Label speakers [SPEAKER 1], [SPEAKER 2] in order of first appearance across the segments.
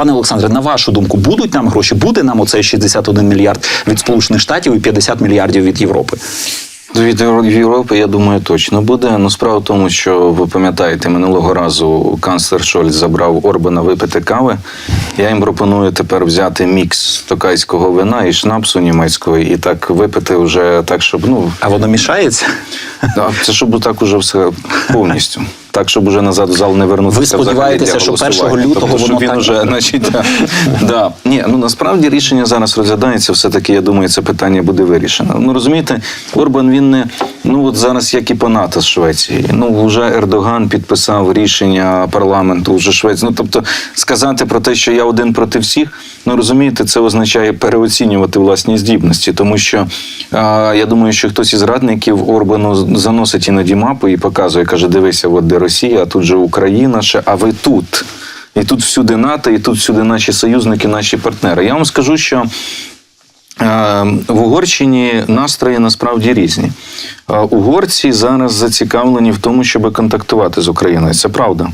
[SPEAKER 1] Пане Олександре, на вашу думку, будуть нам гроші? Буде нам оцей 61 мільярд від Сполучених Штатів і 50 мільярдів від Європи?
[SPEAKER 2] Від Європи, я думаю, точно буде. Ну, справа в тому, що ви пам'ятаєте, минулого разу канцлер Шольц забрав Орбана випити кави. Я їм пропоную тепер взяти мікс токайського вина і шнапсу німецького, і так випити вже так, щоб ну
[SPEAKER 1] А воно мішається?
[SPEAKER 2] а це щоб так уже все повністю. Так, щоб уже назад в зал не вернутися.
[SPEAKER 1] Ви сподіваєтеся, що 1 лютого воно
[SPEAKER 2] він уже, значить, да. Ні, ну насправді рішення зараз розглядається. Все таки, я думаю, це питання буде вирішено. Ну розумієте, Орбан він не ну от зараз, як і по НАТО з Швеції. Ну вже Ердоган підписав рішення парламенту вже Швеції. Ну тобто сказати про те, що я один проти всіх, ну розумієте, це означає переоцінювати власні здібності, тому що а, я думаю, що хтось із радників Орбану заносить іноді мапи і показує, каже: дивися, от де Росія, а тут же Україна ще, а ви тут. І тут всюди НАТО, і тут всюди наші союзники, наші партнери. Я вам скажу, що в Угорщині настрої насправді різні. Е, Угорці зараз зацікавлені в тому, щоб контактувати з Україною. Це правда.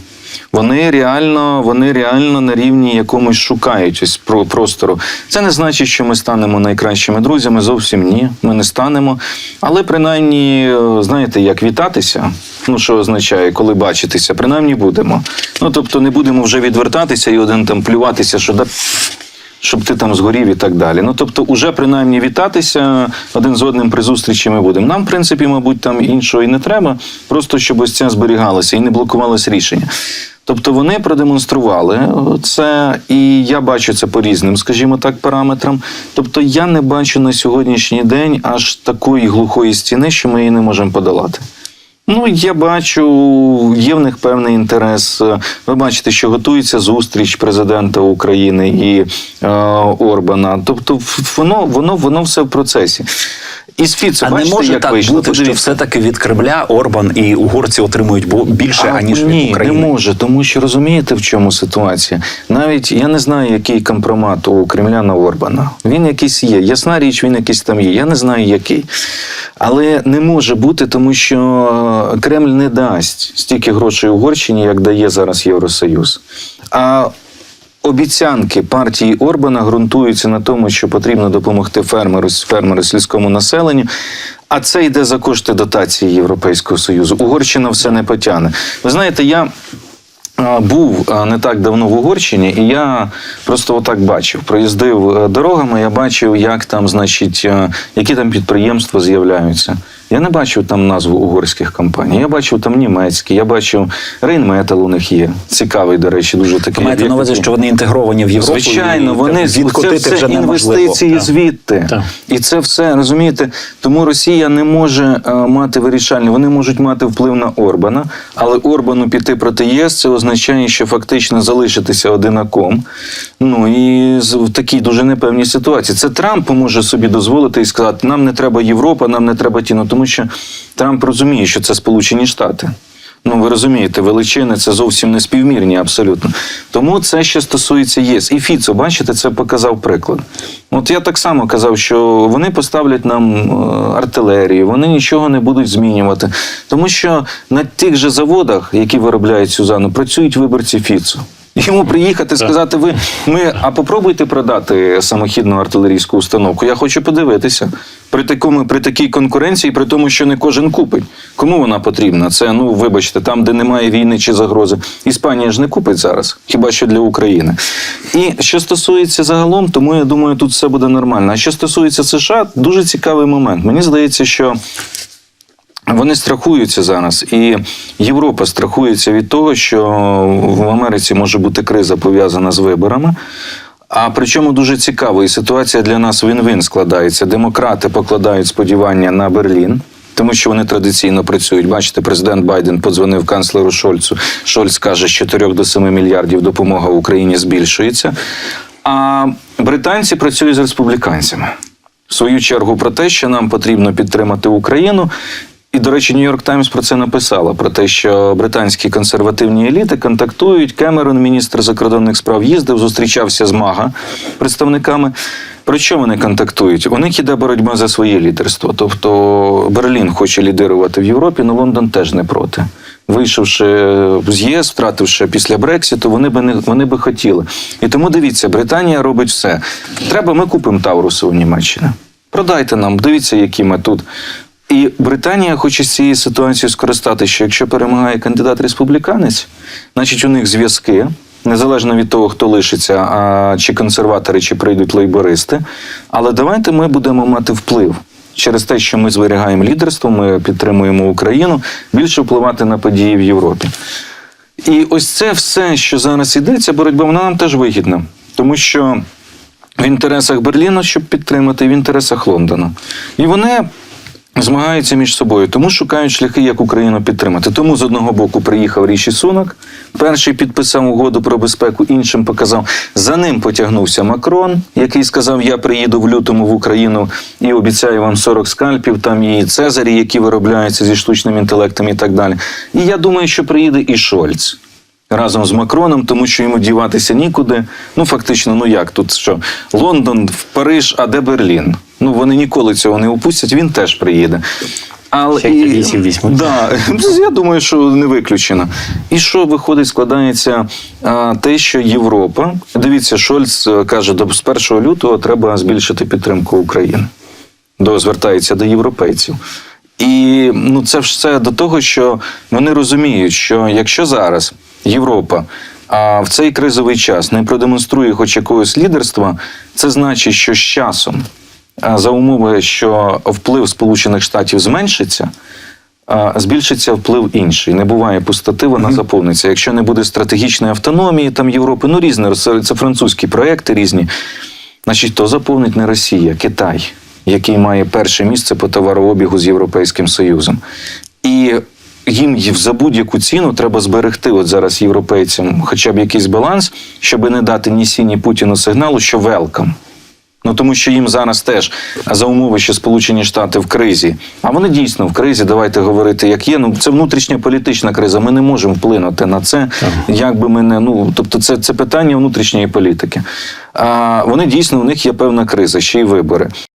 [SPEAKER 2] Вони реально, вони реально на рівні якомусь шукають ось про простору. Це не значить, що ми станемо найкращими друзями. Зовсім ні, ми не станемо. Але принаймні, е, знаєте, як вітатися. Ну, що означає, коли бачитися, принаймні будемо. Ну тобто не будемо вже відвертатися і один там плюватися, що да щоб ти там згорів і так далі. Ну тобто, уже принаймні вітатися один з одним при зустрічі ми будемо. Нам, в принципі, мабуть, там іншого і не треба, просто щоб ось це зберігалося і не блокувалося рішення. Тобто вони продемонстрували це, і я бачу це по різним, скажімо так, параметрам. Тобто я не бачу на сьогоднішній день аж такої глухої стіни, що ми її не можемо подолати. Ну, я бачу, є в них певний інтерес. Ви бачите, що готується зустріч президента України і е, Орбана. Тобто, воно, воно, воно все в процесі. І з Фіцо,
[SPEAKER 1] А
[SPEAKER 2] бачите,
[SPEAKER 1] не може
[SPEAKER 2] як
[SPEAKER 1] так
[SPEAKER 2] вийшло?
[SPEAKER 1] бути, що
[SPEAKER 2] Подивіться.
[SPEAKER 1] все-таки від Кремля Орбан і угорці отримують бо- більше,
[SPEAKER 2] А,
[SPEAKER 1] аніж
[SPEAKER 2] ні,
[SPEAKER 1] від України.
[SPEAKER 2] не може, тому що розумієте, в чому ситуація. Навіть я не знаю, який компромат у Кремля на Орбана. Він якийсь є. Ясна річ, він якийсь там є. Я не знаю, який. Але не може бути, тому що Кремль не дасть стільки грошей Угорщині, як дає зараз Євросоюз. А Обіцянки партії Орбана ґрунтуються на тому, що потрібно допомогти фермеру, фермеру сільському населенню. А це йде за кошти дотації Європейського Союзу. Угорщина все не потягне. Ви знаєте, я був не так давно в Угорщині, і я просто отак бачив. Проїздив е, дорогами, я бачив, як там, значить, е, які там підприємства з'являються. Я не бачив там назву угорських компаній. Я бачив там німецькі, я бачив Рейнметал у них є. Цікавий, до речі, дуже такий.
[SPEAKER 1] Маєте на увазі, що вони інтегровані в Європу?
[SPEAKER 2] Звичайно,
[SPEAKER 1] і
[SPEAKER 2] вони це все
[SPEAKER 1] вже
[SPEAKER 2] інвестиції
[SPEAKER 1] Так.
[SPEAKER 2] звідти.
[SPEAKER 1] Так.
[SPEAKER 2] І це все розумієте. Тому Росія не може е, мати вирішальні. Вони можуть мати вплив на Орбана, але Орбану піти проти ЄС це означає, що фактично залишитися одинаком. Ну і в такій дуже непевній ситуації. Це Трамп може собі дозволити і сказати: нам не треба Європа, нам не треба тіно, тому що Трамп розуміє, що це Сполучені Штати. Ну, ви розумієте, величини це зовсім не співмірні абсолютно. Тому це ще стосується ЄС. І Фіцо, бачите, це показав приклад. От я так само казав, що вони поставлять нам е, артилерію, вони нічого не будуть змінювати. Тому що на тих же заводах, які виробляють Сюзану, працюють виборці Фіцо. Йому приїхати, сказати, ви ми, а попробуйте продати самохідну артилерійську установку. Я хочу подивитися. При такому, при такій конкуренції, при тому, що не кожен купить. Кому вона потрібна? Це, ну вибачте, там, де немає війни чи загрози. Іспанія ж не купить зараз, хіба що для України. І що стосується загалом, тому я думаю, тут все буде нормально. А що стосується США, дуже цікавий момент. Мені здається, що вони страхуються зараз, і Європа страхується від того, що в Америці може бути криза пов'язана з виборами. А причому дуже цікаво, і ситуація для нас він-він складається. Демократи покладають сподівання на Берлін. Тому що вони традиційно працюють. Бачите, президент Байден подзвонив канцлеру Шольцу. Шольц каже, з 4 до 7 мільярдів допомога Україні збільшується. А британці працюють з республіканцями. В свою чергу про те, що нам потрібно підтримати Україну. І, до речі, Нью-Йорк Таймс про це написала: про те, що британські консервативні еліти контактують. Кемерон, міністр закордонних справ, їздив, зустрічався з МАГА представниками. Про що вони контактують? У них іде боротьба за своє лідерство. Тобто Берлін хоче лідирувати в Європі, але Лондон теж не проти. Вийшовши з ЄС, втративши після Брексіту, вони би не вони би хотіли. І тому дивіться, Британія робить все. Треба, ми купимо Тауруси у Німеччині. Продайте нам, дивіться, які ми тут. І Британія хоче з цієї ситуації скористатися, що якщо перемагає кандидат республіканець, значить у них зв'язки, незалежно від того, хто лишиться, а чи консерватори, чи прийдуть лейбористи. Але давайте ми будемо мати вплив. Через те, що ми зберігаємо лідерство, ми підтримуємо Україну, більше впливати на події в Європі. І ось це все, що зараз іде, ця боротьба, вона нам теж вигідна, тому що в інтересах Берліна, щоб підтримати, в інтересах Лондона. І вони змагаються між собою, тому шукають шляхи, як Україну підтримати. Тому з одного боку приїхав Ріші Сунак, перший підписав угоду про безпеку, іншим показав. За ним потягнувся Макрон, який сказав: Я приїду в лютому в Україну і обіцяю вам 40 скальпів, там і Цезарі, які виробляються зі штучним інтелектом і так далі. І я думаю, що приїде і Шольц разом з Макроном, тому що йому діватися нікуди. Ну, фактично, ну як тут що? Лондон, в Париж, а де Берлін? Ну вони ніколи цього не опустять, він теж приїде. Але
[SPEAKER 1] Ще й вісім.
[SPEAKER 2] Да, я думаю, що не виключено. І що виходить, складається а, те, що Європа. Дивіться, Шольц е, каже, до з 1 лютого треба збільшити підтримку України. До звертається до європейців. І ну, це все до того, що вони розуміють, що якщо зараз Європа а в цей кризовий час не продемонструє хоч якогось лідерства, це значить, що з часом, за умови, що вплив Сполучених Штатів зменшиться. Збільшиться вплив інший. Не буває пустоти, вона заповниться. Якщо не буде стратегічної автономії там Європи, ну різне, це, французькі проекти різні. Значить, то заповнить не Росія, Китай, який має перше місце по товарообігу з Європейським Союзом. І їм за будь-яку ціну треба зберегти от зараз європейцям хоча б якийсь баланс, щоб не дати ні Сі, ні Путіну сигналу, що велкам. Ну тому що їм зараз теж за умови, що Сполучені Штати в кризі. А вони дійсно в кризі. Давайте говорити, як є. Ну це внутрішня політична криза. Ми не можемо вплинути на це, як би ми не ну тобто, це, це питання внутрішньої політики. А вони дійсно у них є певна криза, ще й вибори.